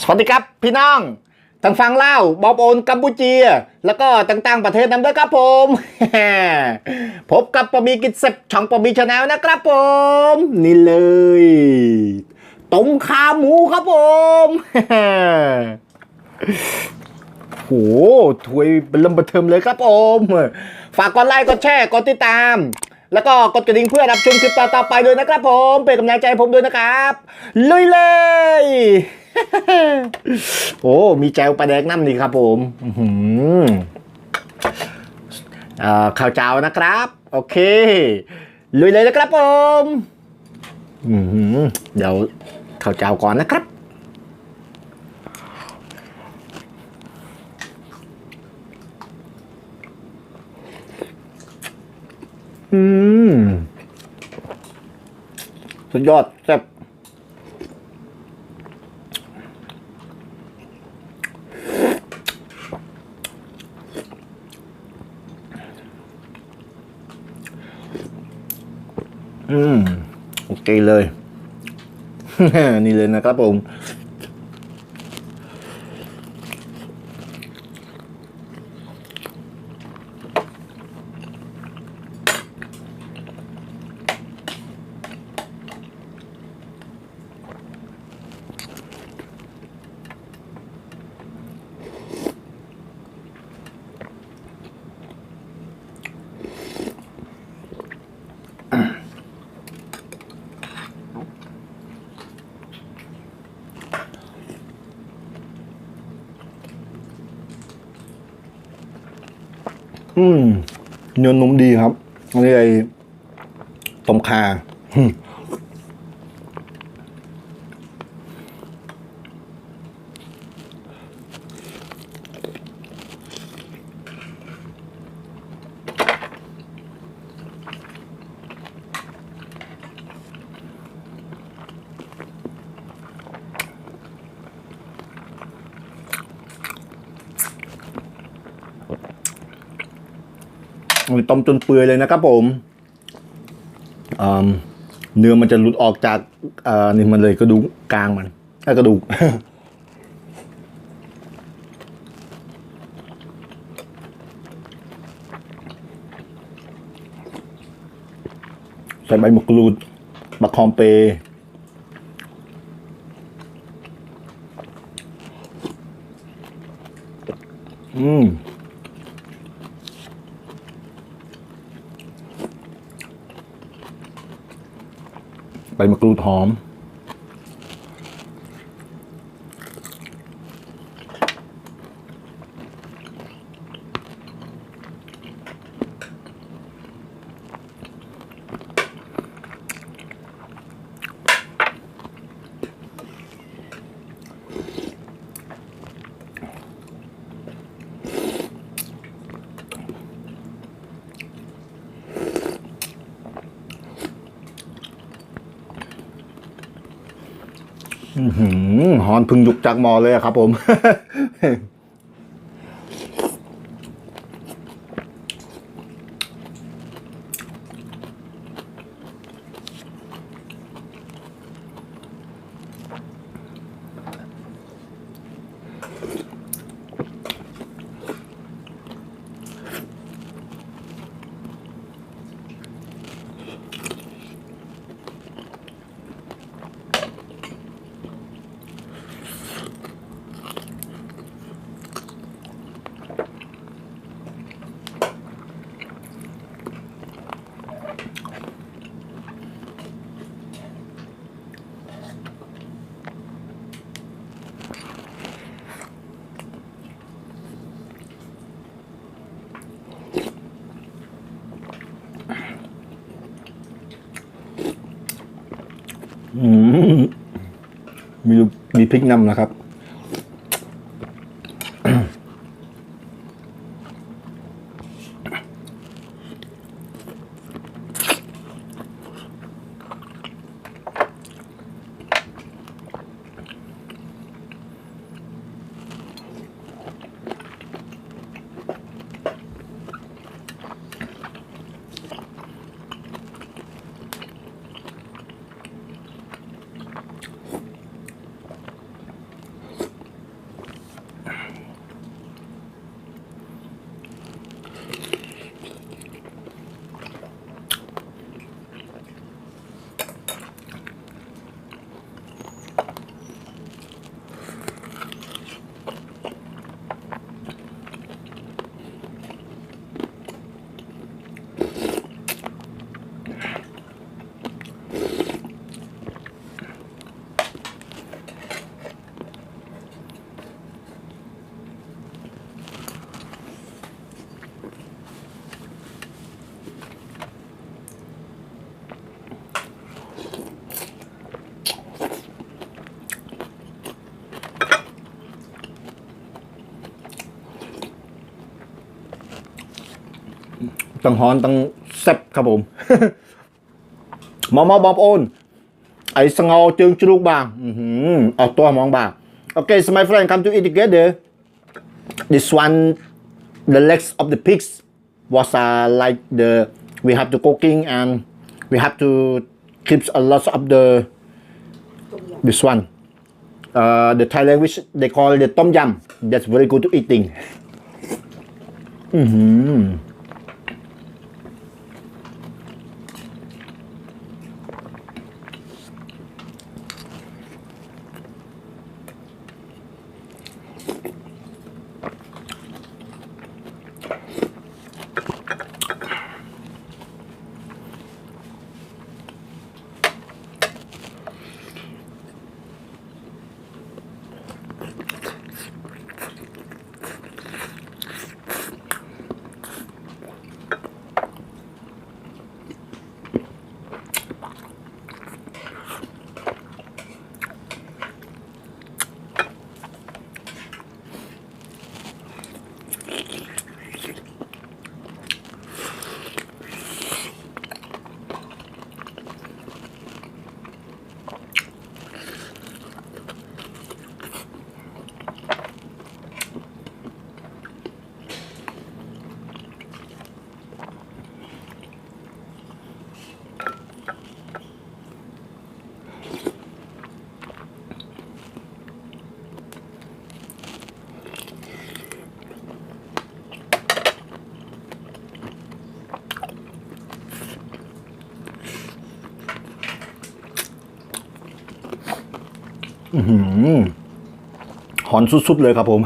สวัสดีครับพี่น้องทางฝั่งลาบอบโอนกัมพูเจีย แล้วก็ต่างๆประเทศนำด้วยครับผม พบกับปอมีกิจเซบช่องปอมีชาแนลนะครับผม นี่เลยต้มขาหมูครับผมโหถวยเป็นลำบะเทิมเลยครับผม ฝากกดไลค์กดแชร์กดติดตามแล้วก็กดกระดิ่งเพื่อรับชมคลิปต่อๆไปด้วยนะครับผม เป็นกำลังใจให้ผมด้วยนะครับ ลุยเลย โอ้ มีแจวปลาแดกน้ำนี่ครับผมอื้อหือเอ่อข้าวเจ้านะครับ โอเค ลุยเลยนะครับผมอื้อหือเดี๋ยวข้าวเจ้าก่อนนะครับอืมสุดยอดแซ่บ โอเคเลย นี่เลยนะครับผม อืมเนื้อนุ่มดีครับอันนี้ไอ้ต้มคา ต้มจนเปื่อยเลยนะครับผมเนื้อมันจะหลุดออกจากนี่มันเลยกระดูกกลางมันกระดูกใส่ใบมะกรูดบักคอมเปย์อืม ใบมะกรูดหอม หอนพึ่งยุกจากหมอเลยครับผม อืม มีพริกนำนะครับ ตั้งฮอนตั้งแซ่บครับผม หมอมอบอบโอน ไอ้สงอจึงจรุกบางอือหือเอาตัวมองบาง Okay so my friend come to eat together this one the legs of the pigs was uh, like the we have to cooking and we have to keep a lot of the this one uh, the Thai language they call the tom yum that's very good to eating อือ หออื้อหือหอนสุดๆเลยครับผม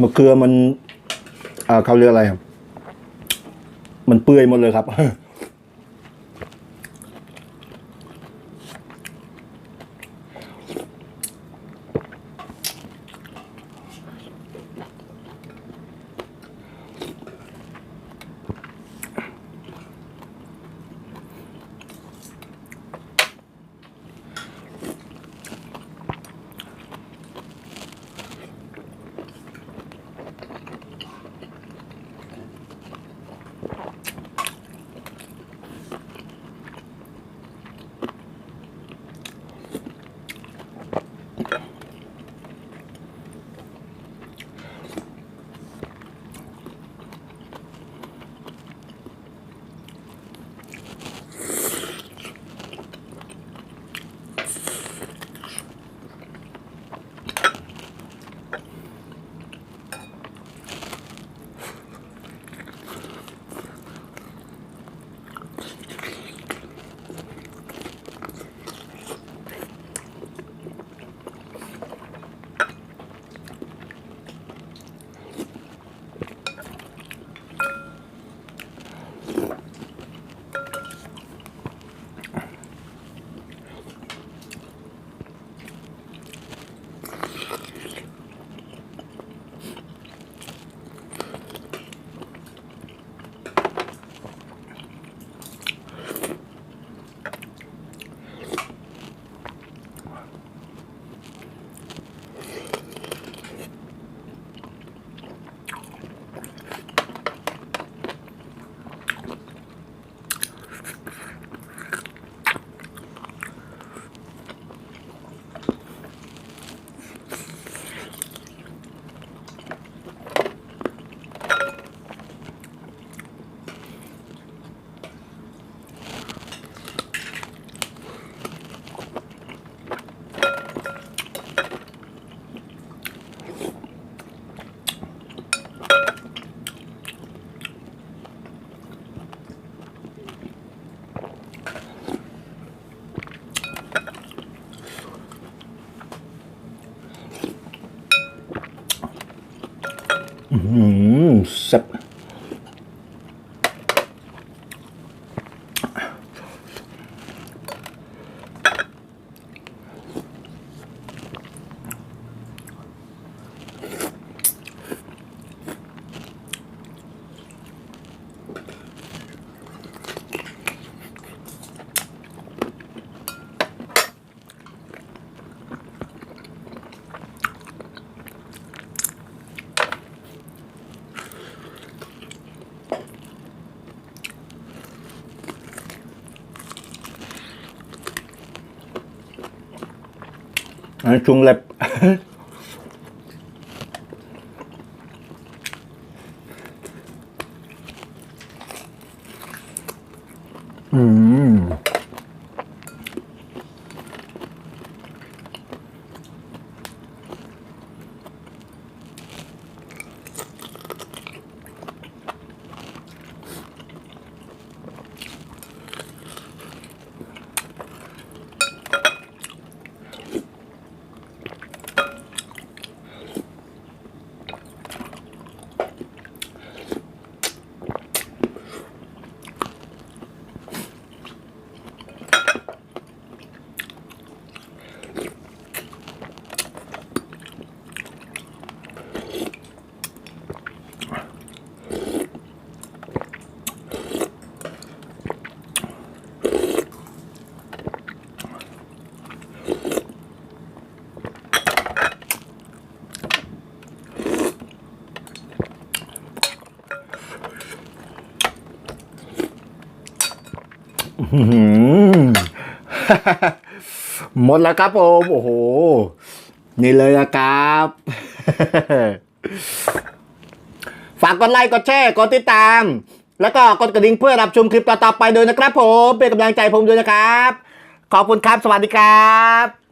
มะเขือมัน อ่าเขาเรียกอะไรครับ มันเปื่อยหมดเลยครับ อืมแซ่บ ชุงเล็บ หมดแล้วครับผมโอ้โห นี่เลยนะครับ ฝากกดไลค์กดแชร์กดติดตาม แล้วก็กดกระดิ่งเพื่อรับชมคลิปต่อๆไปด้วยนะครับผม เป็นกำลังใจผมด้วยนะครับ ขอบคุณครับ สวัสดีครับ